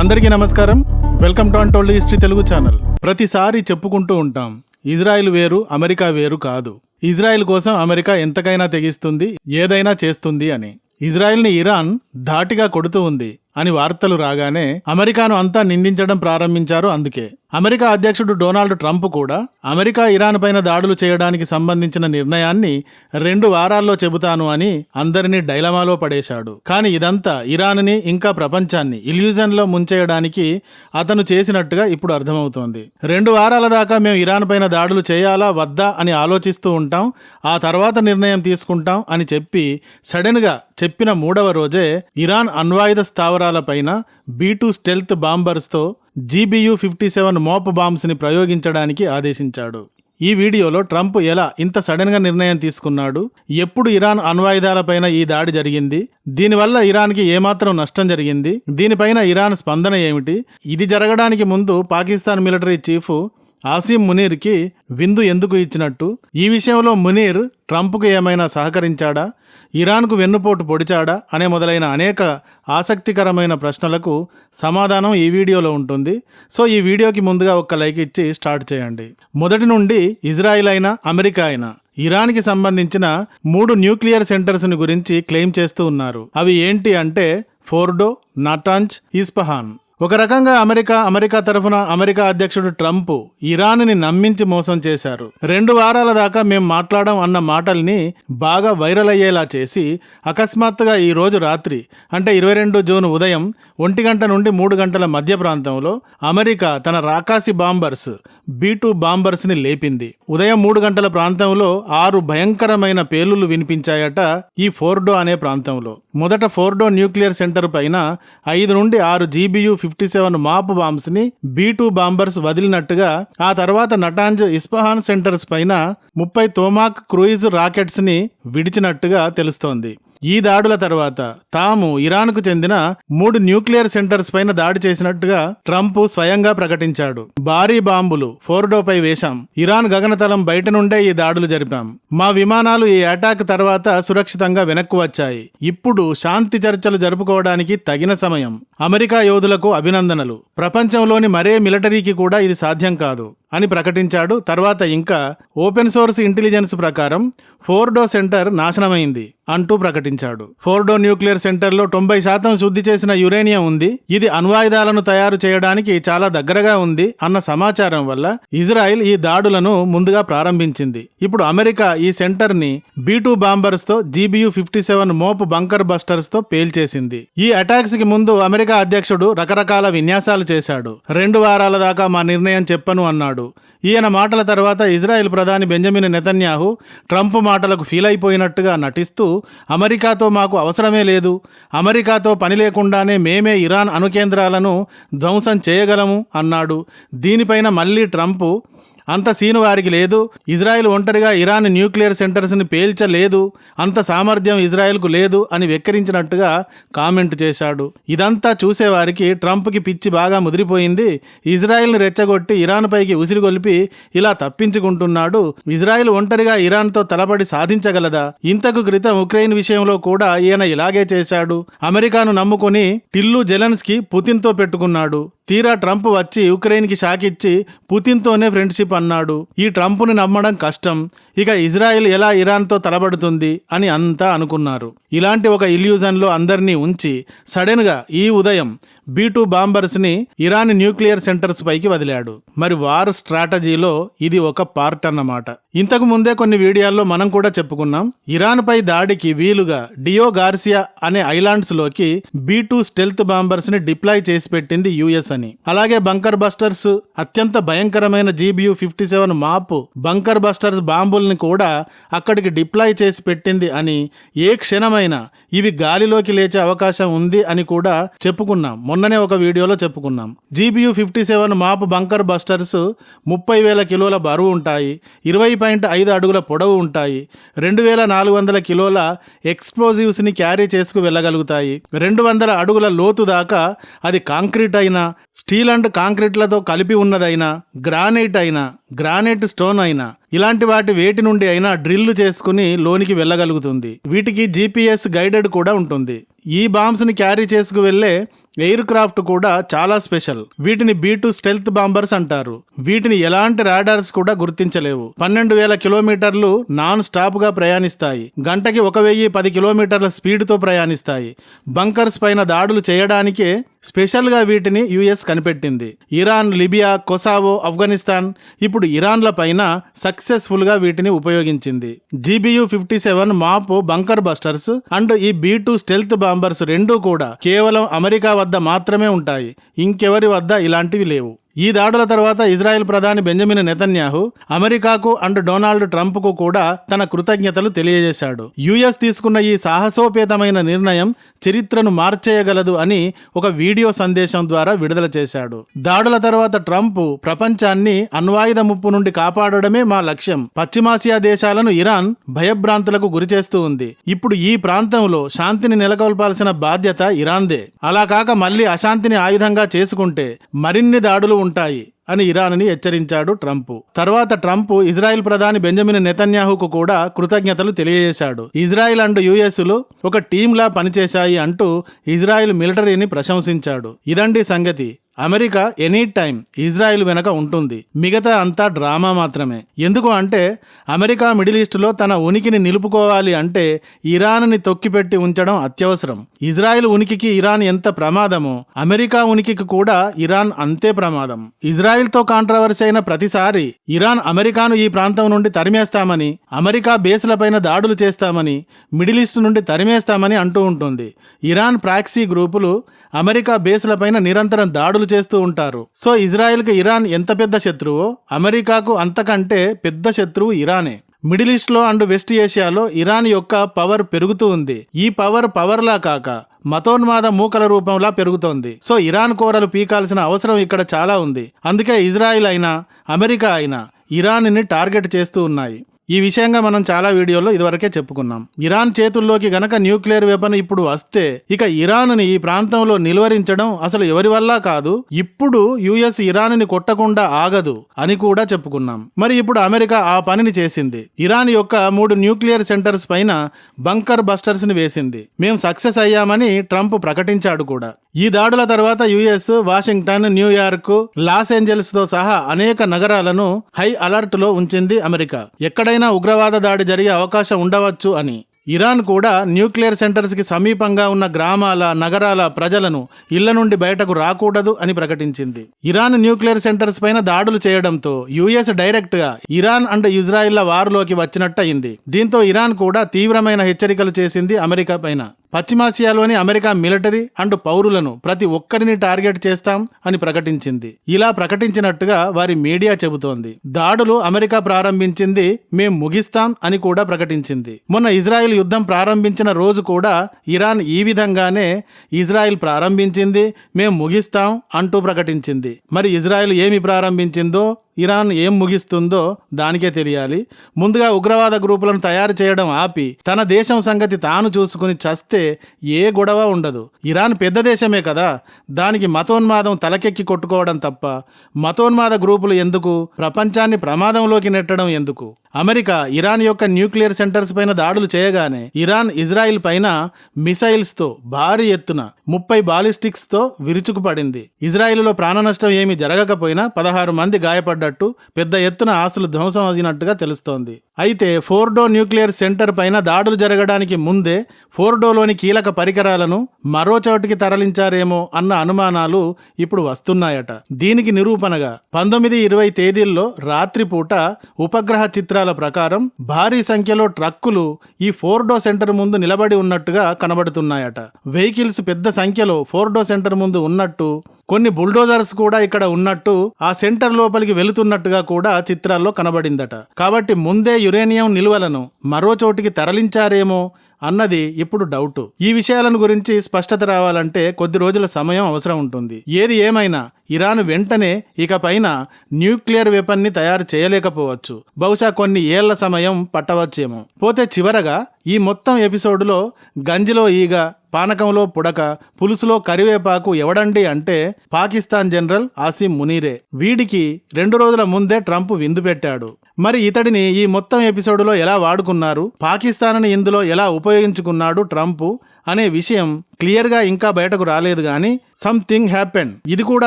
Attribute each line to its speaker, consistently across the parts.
Speaker 1: అందరికీ నమస్కారం. Welcome to untold history Telugu channel. ప్రతిసారి చెప్పుకుంటూ ఉంటాం ఇజ్రాయెల్ వేరు అమెరికా వేరు కాదు. ఇజ్రాయెల్ కోసం అమెరికా ఎంతకైనా తెగిస్తుంది ఏదైనా చేస్తుంది అని. ఇజ్రాయెల్ని ఇరాన్ ధాటిగా కొడుతూ ఉంది అని వార్తలు రాగానే అమెరికాను అంతా నిందించడం ప్రారంభించారు అందుకే. అమెరికా అధ్యక్షుడు డొనాల్డ్ ట్రంప్ కూడా అమెరికా ఇరాన్ పైన దాడులు చేయడానికి సంబంధించిన నిర్ణయాన్ని రెండు వారాల్లో చెబుతాను అని అందరినీ డైలమాలో పడేశాడు. కానీ ఇదంతా ఇరాన్ని ఇంకా ప్రపంచాన్ని ఇల్యూజన్లో ముంచేయడానికి అతను చేసినట్టుగా ఇప్పుడు అర్థమవుతోంది. రెండు వారాల దాకా మేము ఇరాన్ పైన దాడులు చేయాలా వద్దా అని ఆలోచిస్తూ ఉంటాం ఆ తర్వాత నిర్ణయం తీసుకుంటాం అని చెప్పి సడన్గా చెప్పిన మూడవ రోజే ఇరాన్ అణ్వాయుధ స్థావరాలపైన బీ టూ స్టెల్త్ బాంబర్స్తో జీబీయూ ఫిఫ్టీ సెవెన్ మోప్ బాంబ్స్ని ప్రయోగించడానికి ఆదేశించాడు. ఈ వీడియోలో ట్రంప్ ఎలా ఇంత సడన్గా నిర్ణయం తీసుకున్నాడు? ఎప్పుడు ఇరాన్ అణ్వాయుధాలపైన ఈ దాడి జరిగింది? దీనివల్ల ఇరాన్కి ఏమాత్రం నష్టం జరిగింది? దీనిపైన ఇరాన్ స్పందన ఏమిటి? ఇది జరగడానికి ముందు పాకిస్తాన్ మిలిటరీ చీఫ్ ఆసీం మునీర్కి విందు ఎందుకు ఇచ్చినట్టు? ఈ విషయంలో మునీర్ ట్రంప్కు ఏమైనా సహకరించాడా? ఇరాన్కు వెన్నుపోటు పొడిచాడా? అనే మొదలైన అనేక ఆసక్తికరమైన ప్రశ్నలకు సమాధానం ఈ వీడియోలో ఉంటుంది. సో ఈ వీడియోకి ముందుగా ఒక్క లైక్ ఇచ్చి స్టార్ట్ చేయండి. మొదటి నుండి ఇజ్రాయిల్ అయినా అమెరికా అయినా ఇరాన్కి సంబంధించిన మూడు న్యూక్లియర్ సెంటర్స్ని గురించి క్లెయిమ్ చేస్తూ ఉన్నారు. అవి ఏంటి అంటే ఫోర్డో నటాంజ్ ఇస్పహాన్. ఒక రకంగా అమెరికా అమెరికా తరఫున అమెరికా అధ్యక్షుడు ట్రంప్ ఇరాన్ని నమ్మించి మోసం చేశారు. రెండు వారాల దాకా మేం మాట్లాడడం అన్న మాటల్ని బాగా వైరల్ అయ్యేలా చేసి అకస్మాత్తుగా ఈ రోజు రాత్రి అంటే ఇరవై రెండు జూన్ ఉదయం ఒంటి గంట నుండి మూడు గంటల మధ్య ప్రాంతంలో అమెరికా తన రాకాసి బాంబర్స్ బీ టూ బాంబర్స్ని లేపింది. ఉదయం మూడు గంటల ప్రాంతంలో ఆరు భయంకరమైన పేలులు వినిపించాయట ఈ ఫోర్డో అనే ప్రాంతంలో. మొదట ఫోర్డో న్యూక్లియర్ సెంటర్ పైన ఐదు నుండి ఆరు జీబీయూ ఫిఫ్టీ సెవెన్ మాప్ బాంబ్స్ని బీ టూ బాంబర్స్ వదిలినట్టుగా ఆ తర్వాత నటాంజ్ ఇస్పహాన్ సెంటర్స్ పైన ముప్పై తోమాక్ క్రూయిజ్ రాకెట్స్ని విడిచినట్టుగా తెలుస్తోంది. ఈ దాడుల తర్వాత తాము ఇరాన్కు చెందిన మూడు న్యూక్లియర్ సెంటర్స్ పైన దాడి చేసినట్టుగా ట్రంప్ స్వయంగా ప్రకటించాడు. భారీ బాంబులు ఫోర్డోపై వేశాం. ఇరాన్ గగనతలం బయట నుండే ఈ దాడులు జరిపాం. మా విమానాలు ఈ అటాక్ తర్వాత సురక్షితంగా వెనక్కు వచ్చాయి. ఇప్పుడు శాంతి చర్చలు జరుపుకోవడానికి తగిన సమయం. అమెరికా యోధులకు అభినందనలు. ప్రపంచంలోని మరే మిలిటరీకి కూడా ఇది సాధ్యం కాదు అని ప్రకటించాడు. తర్వాత ఇంకా ఓపెన్ సోర్స్ ఇంటెలిజెన్స్ ప్రకారం ఫోర్డో సెంటర్ నాశనమైంది అంటూ ప్రకటించాడు. ఫోర్డో న్యూక్లియర్ సెంటర్లో తొంభై శాతం శుద్ధి చేసిన యురేనియం ఉంది. ఇది అణ్వాయుధాలను తయారు చేయడానికి చాలా దగ్గరగా ఉంది అన్న సమాచారం వల్ల ఇజ్రాయిల్ ఈ దాడులను ముందుగా ప్రారంభించింది. ఇప్పుడు అమెరికా ఈ సెంటర్ని B two బాంబర్స్తో GBU fifty seven MOP bunker బస్టర్స్తో పేల్చేసింది. ఈ అటాక్స్కి ముందు అమెరికా అధ్యక్షుడు రకరకాల విన్యాసాలు చేశాడు. రెండు వారాల దాకా మా నిర్ణయం చెప్పను అన్నాడు. ఈయన మాటల తర్వాత ఇజ్రాయెల్ ప్రధాని బెంజమిన్ నెతన్యాహు ట్రంప్ మాటలకు ఫీల్ అయిపోయినట్టుగా నటిస్తూ అమెరికాతో మాకు అవసరమే లేదు. అమెరికాతో పని లేకుండానే మేమే ఇరాన్ అణుకేంద్రాలను ధ్వంసం చేయగలము అన్నాడు. దీనిపైన మళ్ళీ ట్రంప్ అంత సీను వారికి లేదు. ఇజ్రాయెల్ ఒంటరిగా ఇరాన్ న్యూక్లియర్ సెంటర్స్ని పేల్చలేదు. అంత సామర్థ్యం ఇజ్రాయెల్కు లేదు అని వెక్కిరించినట్టుగా కామెంట్ చేశాడు. ఇదంతా చూసేవారికి ట్రంప్కి పిచ్చి బాగా ముదిరిపోయింది. ఇజ్రాయెల్ని రెచ్చగొట్టి ఇరాన్ పైకి ఉసిరిగొల్పి ఇలా తప్పించుకుంటున్నాడు. ఇజ్రాయెల్ ఒంటరిగా ఇరాన్తో తలపడి సాధించగలదా? ఇంతకు క్రితం ఉక్రెయిన్ విషయంలో కూడా ఈయన ఇలాగే చేశాడు. అమెరికాను నమ్ముకొని టిల్లు జెలెన్స్కి పుతిన్తో పెట్టుకున్నాడు. తీరా ట్రంప్ వచ్చి ఉక్రెయిన్కి షాకిచ్చి పుతిన్తోనే ఫ్రెండ్షిప్ అన్నాడు. ఈ ట్రంప్ను నమ్మడం కష్టం. ఇక ఇజ్రాయెల్ ఎలా ఇరాన్తో తలబడుతుంది అని అంతా అనుకున్నారు. ఇలాంటి ఒక ఇల్యూజన్లో అందరినీ ఉంచి సడన్గా ఈ ఉదయం బీ టూ బాంబర్స్ని ఇరాన్ న్యూక్లియర్ సెంటర్స్ పైకి వదిలాడు. మరి వార్ స్ట్రాటజీలో ఇది ఒక పార్ట్ అన్నమాట. ఇంతకు ముందే కొన్ని వీడియోల్లో మనం కూడా చెప్పుకున్నాం ఇరాన్ పై దాడికి వీలుగా డియో గార్సియా అనే ఐలాండ్స్లోకి బీ టూ స్టెల్త్ బాంబర్స్ని డిప్లాయ్ చేసి పెట్టింది యుఎస్ అని. అలాగే బంకర్ బస్టర్స్ అత్యంత భయంకరమైన GBU fifty seven MOP bunker busters బాంబుల్ని కూడా అక్కడికి డిప్లాయ్ చేసి పెట్టింది అని ఏ క్షణమైనా ఇవి గాలిలోకి లేచే అవకాశం ఉంది అని కూడా చెప్పుకున్నాం. మొన్ననే ఒక వీడియోలో చెప్పుకున్నాం. GBU fifty seven MOP bunker busters ముప్పై వేల కిలోల బరువు ఉంటాయి ఇరవై పాయింట్ ఐదు అడుగుల పొడవు ఉంటాయి రెండు వేల నాలుగు వందల కిలోల ఎక్స్ప్లోజివ్స్ని క్యారీ చేసుకు వెళ్ళగలుగుతాయి. రెండు వందల అడుగుల లోతు దాకా అది కాంక్రీట్ అయినా స్టీల్ అండ్ కాంక్రీట్లతో కలిపి ఉన్నదైనా గ్రానైట్ అయినా గ్రానైట్ స్టోన్ అయినా. ఇలాంటి వాటి వేటి నుండి అయినా డ్రిల్ చేసుకుని లోనికి వెళ్ళగలుగుతుంది. వీటికి జీపీఎస్ గైడెడ్ కూడా ఉంటుంది. ఈ బాంబ్స్ని క్యారీ చేసుకు వెళ్ళే ఎయిర్ క్రాఫ్ట్ కూడా చాలా స్పెషల్. వీటిని బీ టూ స్టెల్త్ బాంబర్స్ అంటారు. వీటిని ఎలాంటి రాడార్స్ కూడా గుర్తించలేవు. పన్నెండు వేల కిలోమీటర్లు నాన్ స్టాప్గా ప్రయాణిస్తాయి. గంటకి ఒక వెయ్యి పది కిలోమీటర్ల స్పీడ్తో ప్రయాణిస్తాయి. బంకర్స్ పైన దాడులు చేయడానికే స్పెషల్గా వీటిని యుఎస్ కనిపెట్టింది. ఇరాన్ లిబియా కొసావో ఆఫ్ఘనిస్తాన్ ఇప్పుడు ఇరాన్ల పైన సక్సెస్ఫుల్గా వీటిని ఉపయోగించింది. GBU fifty seven MOP bunker busters and ఈ బీ టూ స్టెల్త్ బాంబర్స్ రెండూ కూడా కేవలం అమెరికా వద్ద మాత్రమే ఉంటాయి. ఇంకెవరి వద్ద ఇలాంటివి లేవు. ఈ దాడుల తర్వాత ఇజ్రాయెల్ ప్రధాని బెంజమిన్ నెతన్యాహు అమెరికాకు అండ్ డొనాల్డ్ ట్రంప్కు కూడా తన కృతజ్ఞతలు తెలియజేశాడు. యుఎస్ తీసుకున్న ఈ సాహసోపేతమైన నిర్ణయం చరిత్రను మార్చేయగలదు అని ఒక వీడియో సందేశం ద్వారా విడుదల చేశాడు. దాడుల తర్వాత ట్రంప్ ప్రపంచాన్ని అణ్వాయుధ ముప్పు నుండి కాపాడడమే మా లక్ష్యం. పశ్చిమాసియా దేశాలను ఇరాన్ భయభ్రాంతులకు గురిచేస్తూ ఉంది. ఇప్పుడు ఈ ప్రాంతంలో శాంతిని నెలకొల్పాల్సిన బాధ్యత ఇరాన్దే. అలా కాక మళ్ళీ అశాంతిని ఆయుధంగా చేసుకుంటే మరిన్ని దాడులు ఉంటాయి అని ఇరాన్ని హెచ్చరించాడు ట్రంప్. తర్వాత ట్రంప్ ఇజ్రాయెల్ ప్రధాని బెంజమిన్ నెతన్యాహుకు కూడా కృతజ్ఞతలు తెలియజేశాడు. ఇజ్రాయెల్ అండ్ యుఎస్లు ఒక టీంలా పనిచేశాయి అంటూ ఇజ్రాయెల్ మిలిటరీని ప్రశంసించాడు. ఇదండి సంగతి. అమెరికా ఎనీ టైం ఇజ్రాయిల్ వెనక ఉంటుంది. మిగతా అంతా డ్రామా మాత్రమే. ఎందుకు అంటే అమెరికా మిడిల్ ఈస్ట్లో తన ఉనికిని నిలుపుకోవాలి అంటే ఇరాన్ని తొక్కిపెట్టి ఉంచడం అత్యవసరం. ఇజ్రాయిల్ ఉనికికి ఇరాన్ ఎంత ప్రమాదమో అమెరికా ఉనికికి కూడా ఇరాన్ అంతే ప్రమాదం. ఇజ్రాయిల్తో కాంట్రవర్సీ అయిన ప్రతిసారి ఇరాన్ అమెరికాను ఈ ప్రాంతం నుండి తరిమేస్తామని అమెరికా బేస్లపైన దాడులు చేస్తామని మిడిల్ ఈస్ట్ నుండి తరిమేస్తామని అంటూ ఉంటుంది. ఇరాన్ ప్రాక్సీ గ్రూపులు అమెరికా బేస్లపైన నిరంతరం దాడులు చేస్తూ ఉంటారు. సో ఇజ్రాయెల్కి ఇరాన్ ఎంత పెద్ద శత్రువో అమెరికాకు అంతకంటే పెద్ద శత్రువు ఇరానే. మిడిల్ ఈస్ట్లో అండ్ వెస్ట్ ఏషియాలో ఇరాన్ యొక్క పవర్ పెరుగుతూ ఉంది. ఈ పవర్ పవర్లా కాక మతోన్మాద మూకల రూపంలా పెరుగుతోంది. సో ఇరాన్ కోరలు పీకాల్సిన అవసరం ఇక్కడ చాలా ఉంది. అందుకే ఇజ్రాయిల్ అయినా అమెరికా అయినా ఇరాన్ని టార్గెట్ చేస్తూ ఉన్నాయి. ఈ విషయంగా మనం చాలా వీడియోల్లో ఇదివరకే చెప్పుకున్నాం. ఇరాన్ చేతుల్లోకి గనక న్యూక్లియర్ వెపన్ ఇప్పుడు వస్తే ఇక ఇరాన్ని ఈ ప్రాంతంలో నిలువరించడం అసలు ఎవరి వల్ల కాదు? ఇప్పుడు యుఎస్ ఇరాన్ని కొట్టకుండా ఆగదు అని కూడా చెప్పుకున్నాం. మరి ఇప్పుడు అమెరికా ఆ పనిని చేసింది. ఇరాన్ యొక్క మూడు న్యూక్లియర్ సెంటర్స్ పైన బంకర్ బస్టర్స్ని వేసింది. మేము సక్సెస్ అయ్యామని ట్రంప్ ప్రకటించాడు కూడా. ఈ దాడుల తర్వాత US Washington New York Los ఏంజల్స్తో సహా అనేక నగరాలను హై అలర్ట్లో ఉంచింది అమెరికా. ఎక్కడైనా ఉగ్రవాద దాడి జరిగే అవకాశం ఉండవచ్చు అని. ఇరాన్ కూడా న్యూక్లియర్ సెంటర్స్కి సమీపంగా ఉన్న గ్రామాల నగరాల ప్రజలను ఇళ్ళ నుండి బయటకు రాకూడదు అని ప్రకటించింది. ఇరాన్ న్యూక్లియర్ సెంటర్స్ పైన దాడులు చేయడంతో యుఎస్ డైరెక్ట్గా ఇరాన్ అండ్ ఇజ్రాయిల్ల వార్లోకి వచ్చినట్టు అయింది దీంతో ఇరాన్ కూడా తీవ్రమైన హెచ్చరికలు చేసింది అమెరికా పైన. పశ్చిమాసియాలోని అమెరికా మిలిటరీ అండ్ పౌరులను ప్రతి ఒక్కరిని టార్గెట్ చేస్తాం అని ప్రకటించింది. ఇలా ప్రకటించినట్టుగా వారి మీడియా చెబుతోంది. దాడులు అమెరికా ప్రారంభించింది మేం ముగిస్తాం అని కూడా ప్రకటించింది. మొన్న ఇజ్రాయెల్ యుద్ధం ప్రారంభించిన రోజు కూడా ఇరాన్ ఈ విధంగానే ఇజ్రాయెల్ ప్రారంభించింది మేం ముగిస్తాం అంటూ ప్రకటించింది. మరి ఇజ్రాయెల్ ఏమి ప్రారంభించిందో ఇరాన్ ఏం ముగిస్తుందో దానికే తెలియాలి. ముందుగా ఉగ్రవాద గ్రూపులను తయారు చేయడం ఆపి తన దేశం సంగతి తాను చూసుకుని చస్తే ఏ గొడవ ఉండదు. ఇరాన్ పెద్ద దేశమే కదా దానికి మతోన్మాదం తలకెక్కి కొట్టుకోవడం తప్ప మతోన్మాద గ్రూపులు ఎందుకు? ప్రపంచాన్ని ప్రమాదంలోకి నెట్టడం ఎందుకు? అమెరికా ఇరాన్ యొక్క న్యూక్లియర్ సెంటర్స్ పైన దాడులు చేయగానే ఇరాన్ ఇజ్రాయిల్ పైన మిసైల్స్తో భారీ ఎత్తున ముప్పై బాలిస్టిక్స్తో విరుచుకుపడింది. ఇజ్రాయిల్లో ప్రాణ నష్టం ఏమీ జరగకపోయినా పదహారు మంది గాయపడ్డట్టు పెద్ద ఎత్తున ఆస్తులు ధ్వంసం అయినట్టుగా తెలుస్తోంది. అయితే ఫోర్డో న్యూక్లియర్ సెంటర్ పైన దాడులు జరగడానికి ముందే ఫోర్డోలోని కీలక పరికరాలను మరో చోటికి తరలించారేమో అన్న అనుమానాలు ఇప్పుడు వస్తున్నాయట. దీనికి నిరూపణగా పంతొమ్మిది ఇరవై తేదీల్లో రాత్రిపూట ఉపగ్రహ చిత్రాల ప్రకారం భారీ సంఖ్యలో ట్రక్కులు ఈ ఫోర్డో సెంటర్ ముందు నిలబడి ఉన్నట్టుగా కనబడుతున్నాయట. వెహికల్స్ పెద్ద సంఖ్యలో ఫోర్డో సెంటర్ ముందు ఉన్నట్టు కొన్ని బుల్డోజర్స్ కూడా ఇక్కడ ఉన్నట్టు ఆ సెంటర్ లోపలికి వెళుతున్నట్టుగా కూడా చిత్రాల్లో కనబడిందట. కాబట్టి ముందే యురేనియం నిల్వలను మరో చోటికి తరలించారేమో అన్నది ఇప్పుడు డౌట్. ఈ విషయాలను గురించి స్పష్టత రావాలంటే కొద్ది రోజుల సమయం అవసరం ఉంటుంది. ఏది ఏమైనా ఇరాన్ వెంటనే ఇకపైన న్యూక్లియర్ వెపన్ని తయారు చేయలేకపోవచ్చు. బహుశా కొన్ని ఏళ్ళ సమయం పట్టవచ్చేమో. పోతే చివరగా ఈ మొత్తం ఎపిసోడ్లో గంజిలో ఈగ పానకంలో పుడక పులుసులో కరివేపాకు ఎవడండి అంటే పాకిస్తాన్ జనరల్ ఆసిమ్ మునీరే. వీడికి రెండు రోజుల ముందే ట్రంప్ విందు పెట్టాడు. మరి ఇతడిని ఈ మొత్తం ఎపిసోడ్లో ఎలా వాడుకున్నారు? పాకిస్తాన్ని ఇందులో ఎలా ఉపయోగించుకున్నాడు ట్రంప్? అనే విషయం క్లియర్గా ఇంకా బయటకు రాలేదు కానీ సంథింగ్ హ్యాపెన్ ఇది కూడా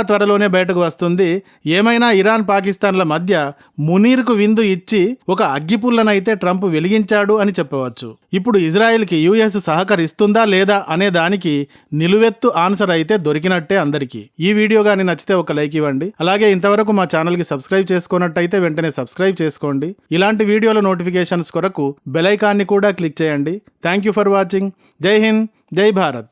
Speaker 1: త్వరలోనే బయటకు వస్తుంది. ఏమైనా ఇరాన్ పాకిస్తాన్ల మధ్య మునీర్కు విందు ఇచ్చి ఒక అగ్గిపుల్లనైతే ట్రంప్ వెలిగించాడు అని చెప్పవచ్చు. ఇప్పుడు ఇజ్రాయెల్కి యుఎస్ సహకరిస్తుందా లేదా అనే దానికి నిలువెత్తు ఆన్సర్ అయితే దొరికినట్టే అందరికీ. ఈ వీడియో కానీ నచ్చితే ఒక లైక్ ఇవ్వండి. అలాగే ఇంతవరకు మా ఛానల్కి సబ్స్క్రైబ్ చేసుకున్నట్టయితే వెంటనే సబ్స్క్రైబ్ చేసుకోండి. ఇలాంటి వీడియోల నోటిఫికేషన్స్ కొరకు బెలైకాన్ని కూడా క్లిక్ చేయండి. Thank you for watching. Jai Hind. Jai Bharat